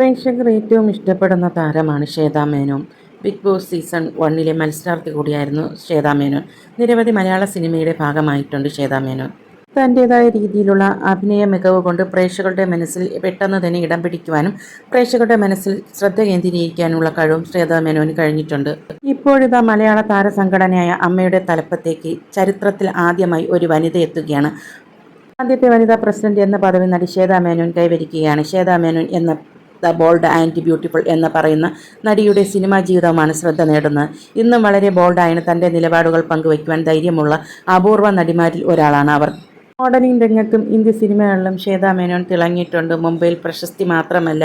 പ്രേക്ഷകർ ഏറ്റവും ഇഷ്ടപ്പെടുന്ന താരമാണ് Shweta Menon. Bigg Boss season വണ്ണിലെ മത്സരാർത്ഥി കൂടിയായിരുന്നു ശ്വേതാ മേനോൻ. നിരവധി മലയാള സിനിമയുടെ ഭാഗമായിട്ടുണ്ട് ശ്വേതാ മേനോൻ. തന്റേതായ രീതിയിലുള്ള അഭിനയ മികവ് കൊണ്ട് പ്രേക്ഷകരുടെ മനസ്സിൽ പെട്ടെന്ന് തന്നെ ഇടം പിടിക്കുവാനും പ്രേക്ഷകരുടെ മനസ്സിൽ ശ്രദ്ധ കേന്ദ്രീകരിക്കാനുള്ള കഴിവും ശ്വേതാ മേനോന് കഴിഞ്ഞിട്ടുണ്ട്. ഇപ്പോഴിതാ മലയാള താരസംഘടനയായ അമ്മയുടെ തലപ്പത്തേക്ക് ചരിത്രത്തിൽ ആദ്യമായി ഒരു വനിത എത്തുകയാണ്. ആദ്യത്തെ വനിതാ പ്രസിഡന്റ് എന്ന പദവി നടി ശ്വേതാ മേനോൻ കൈവരിക്കുകയാണ്. ശ്വേതാ മേനോൻ എന്ന ദ ബോൾഡ് ആൻഡ് ബ്യൂട്ടിഫുൾ എന്ന് പറയുന്ന നടിയുടെ സിനിമാ ജീവിതമാണ് ശ്രദ്ധ നേടുന്നത്. ഇന്നും വളരെ ബോൾഡായാണ് തന്റെ നിലപാടുകൾ പങ്കുവയ്ക്കുവാൻ ധൈര്യമുള്ള അപൂർവ നടിമാരിൽ ഒരാളാണ് അവർ. മോഡലിംഗ് രംഗത്തും ഇന്ത്യ സിനിമകളിലും ശ്വേത മേനോൻ തിളങ്ങിയിട്ടുണ്ട്. മുംബൈയിൽ പ്രശസ്തി മാത്രമല്ല.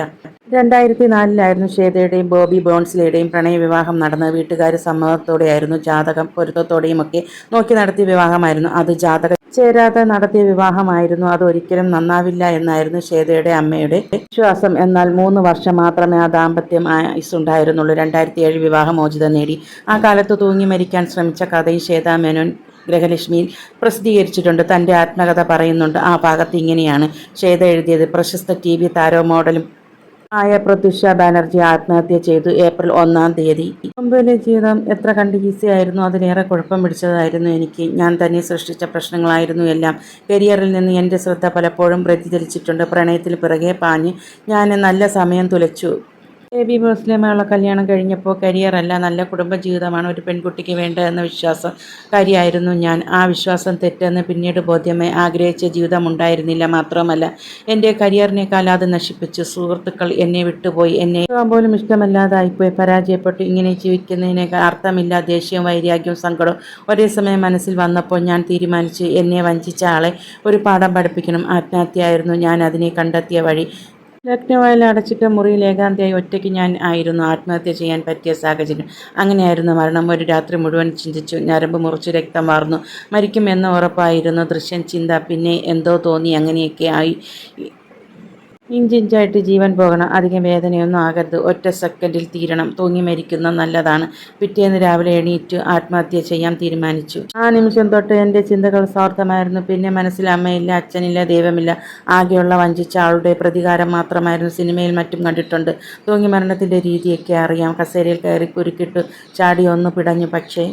രണ്ടായിരത്തി നാലിലായിരുന്നു ശ്വേതയുടെയും ബോബി ബോൺസിലയുടെയും പ്രണയവിവാഹം നടന്നത്. വീട്ടുകാർ സമ്മതത്തോടെയായിരുന്നു. ജാതകം പൊരുത്തത്തോടെയും ഒക്കെ നോക്കി നടത്തിയ വിവാഹമായിരുന്നു. അത് ജാതക ചേരാതെ നടത്തിയ വിവാഹമായിരുന്നു. അതൊരിക്കലും നന്നാവില്ല എന്നായിരുന്നു ശ്വേതയുടെ അമ്മയുടെ വിശ്വാസം. എന്നാൽ മൂന്ന് വർഷം മാത്രമേ ആ ദാമ്പത്യം ആയുസുണ്ടായിരുന്നുള്ളൂ രണ്ടായിരത്തി ഏഴ് വിവാഹമോചിതം നേടി. ആ കാലത്ത് തൂങ്ങി മരിക്കാൻ ശ്രമിച്ച കഥയിൽ ശ്വേത മേനോൻ ഗ്രഹലക്ഷ്മിയിൽ പ്രസിദ്ധീകരിച്ചിട്ടുണ്ട്. തന്റെ ആത്മകഥ പറയുന്നുണ്ട് ആ ഭാഗത്ത് ഇങ്ങനെയാണ്. ശ്വേത എഴുതിയത്. പ്രശസ്ത ടി വി താരോ മോഡലും ആയ പ്രത്യുഷ ബാനർജി ആത്മഹത്യ ചെയ്തു ഏപ്രിൽ ഒന്നാം തീയതി. മുമ്പിലെ ജീവിതം എത്ര കണ്ട് ഈസി ആയിരുന്നു അതിലേറെ കുഴപ്പം പിടിച്ചതായിരുന്നു എനിക്ക്. ഞാൻ തന്നെ സൃഷ്ടിച്ച പ്രശ്നങ്ങളായിരുന്നു എല്ലാം. കരിയറിൽ നിന്ന് എന്റെ ശ്രദ്ധ പലപ്പോഴും പ്രതിചരിച്ചിട്ടുണ്ട് പ്രണയത്തിൽ പിറകെ പാഞ്ഞ് ഞാൻ നല്ല സമയം തുലച്ചു. ബേബി മുസ്ലിമുള്ള കല്യാണം കഴിഞ്ഞപ്പോൾ കരിയറല്ല നല്ല കുടുംബ ജീവിതമാണ് ഒരു പെൺകുട്ടിക്ക് വേണ്ടതെന്ന വിശ്വാസം കാര്യമായിരുന്നു ഞാൻ. ആ വിശ്വാസം തെറ്റെന്ന് പിന്നീട് ബോധ്യമേ ആഗ്രഹിച്ച ജീവിതം ഉണ്ടായിരുന്നില്ല മാത്രമല്ല എന്റെ കരിയറിനേക്കാൾ അത് നശിപ്പിച്ചു. സുഹൃത്തുക്കൾ എന്നെ വിട്ടുപോയി. എന്നെ പോലും ഇഷ്ടമല്ലാതായിപ്പോയി. പരാജയപ്പെട്ടു. ഇങ്ങനെ ജീവിക്കുന്നതിനേക്കാൾ അർത്ഥമില്ല. ദേഷ്യവും വൈരാഗ്യവും സങ്കടവും ഒരേ സമയം മനസ്സിൽ വന്നപ്പോൾ ഞാൻ തീരുമാനിച്ചു എന്നെ വഞ്ചിച്ച ആളെ ഒരു പാഠം പഠിപ്പിക്കണം. ആത്മഹത്യയായിരുന്നു ഞാൻ അതിനെ കണ്ടെത്തിയ വഴി. ലക്നൌവിൽ അടച്ചിട്ട മുറിയിൽ ഏകാന്തയായി ഒറ്റയ്ക്ക് ഞാൻ ആയിരുന്നു. ആത്മഹത്യ ചെയ്യാൻ പറ്റിയ സാഹചര്യം. അങ്ങനെയായിരുന്നു മരണം. ഒരു രാത്രി മുഴുവൻ ചിന്തിച്ചു. ഞരമ്പ് മുറിച്ച് രക്തം വാർന്നു. മരിക്കുമെന്ന് ഉറപ്പായിരുന്നു ദൃശ്യം ചിന്ത. പിന്നെ എന്തോ തോന്നി. അങ്ങനെയൊക്കെ ആയി. ഇഞ്ചിഞ്ചായിട്ട് ജീവൻ പോകണം. അധികം വേദനയൊന്നും ആകരുത്. ഒറ്റ സെക്കൻഡിൽ തീരണം. തൂങ്ങി മരിക്കുന്ന നല്ലതാണ്. പിറ്റേന്ന് രാവിലെ എണീറ്റ് ആത്മഹത്യ ചെയ്യാൻ തീരുമാനിച്ചു. ആ നിമിഷം തൊട്ട് എന്റെ ചിന്തകൾ സ്വാർത്ഥമായിരുന്നു. പിന്നെ മനസ്സിൽ അമ്മയില്ല അച്ഛനില്ല ദൈവമില്ല. ആകെയുള്ള വഞ്ചിച്ച ആളുടെ പ്രതികാരം മാത്രമായിരുന്നു സിനിമയിൽ മറ്റും കണ്ടിട്ടുണ്ട്. തൂങ്ങി മരണത്തിന്റെ രീതിയൊക്കെ അറിയാം. കസേരയിൽ കയറി കുരുക്കിട്ട് ചാടി ഒന്ന് പിടഞ്ഞു. പക്ഷേ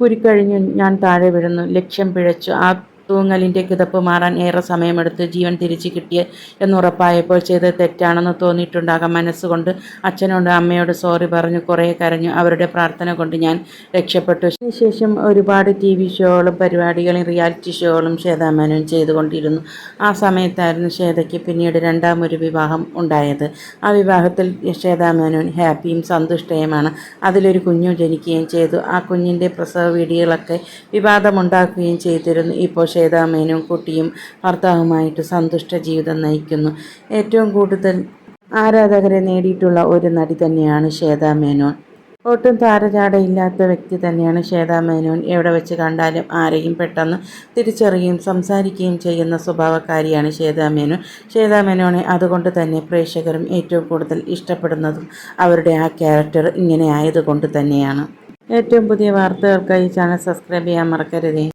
കുരുക്കഴിഞ്ഞു ഞാൻ താഴെ വിഴുന്നു. ലക്ഷ്യം പിഴച്ചു. ആ തൂങ്ങലിന്റെ കിതപ്പ് മാറാൻ ഏറെ സമയമെടുത്ത് ജീവൻ തിരിച്ചു കിട്ടിയ എന്നുറപ്പായപ്പോൾ ചെയ്തത് തെറ്റാണെന്ന് തോന്നിയിട്ടുണ്ടാകാം മനസ്സുകൊണ്ട്. അച്ഛനോട് അമ്മയോട് സോറി പറഞ്ഞു കുറേ കരഞ്ഞു. അവരുടെ പ്രാർത്ഥന കൊണ്ട് ഞാൻ രക്ഷപ്പെട്ടു. അതിനുശേഷം ഒരുപാട് ടി വി ഷോകളും പരിപാടികളും റിയാലിറ്റി ഷോകളും ശ്വേതാമേനോൻ ചെയ്തുകൊണ്ടിരുന്നു. ആ സമയത്തായിരുന്നു ശ്വേതയ്ക്ക് പിന്നീട് രണ്ടാമൊരു വിവാഹം ഉണ്ടായത്. ആ വിവാഹത്തിൽ ശ്വേതാമേനോൻ ഹാപ്പിയും സന്തുഷ്ടയുമാണ്. അതിലൊരു കുഞ്ഞു ജനിക്കുകയും ചെയ്തു. ആ കുഞ്ഞിന്റെ പ്രസവ വീഡിയോകളൊക്കെ വിവാദമുണ്ടാക്കുകയും ചെയ്തിരുന്നു. ഇപ്പോൾ ശ്വേതാമേനും കുട്ടിയും ഭർത്താവുമായിട്ട് സന്തുഷ്ട ജീവിതം നയിക്കുന്നു. ഏറ്റവും കൂടുതൽ ആരാധകരെ നേടിയിട്ടുള്ള ഒരു നടി തന്നെയാണ് ശ്വേതാ മേനോൻ ഒട്ടും താരചാടയില്ലാത്ത വ്യക്തി തന്നെയാണ് ശ്വേതാ മേനോൻ എവിടെ വെച്ച് കണ്ടാലും ആരെയും പെട്ടെന്ന് തിരിച്ചറിയുകയും സംസാരിക്കുകയും ചെയ്യുന്ന സ്വഭാവക്കാരിയാണ് ശ്വേതാ മേനോൻ ശ്വേതാ മേനോനെ അതുകൊണ്ട് തന്നെ പ്രേക്ഷകരും ഏറ്റവും കൂടുതൽ ഇഷ്ടപ്പെടുന്നതും അവരുടെ ആ ക്യാരക്ടർ ഇങ്ങനെ ആയതുകൊണ്ട് തന്നെയാണ്. ഏറ്റവും പുതിയ വാർത്തകൾക്കായി ചാനൽ സബ്സ്ക്രൈബ് ചെയ്യാൻ മറക്കരുതേ.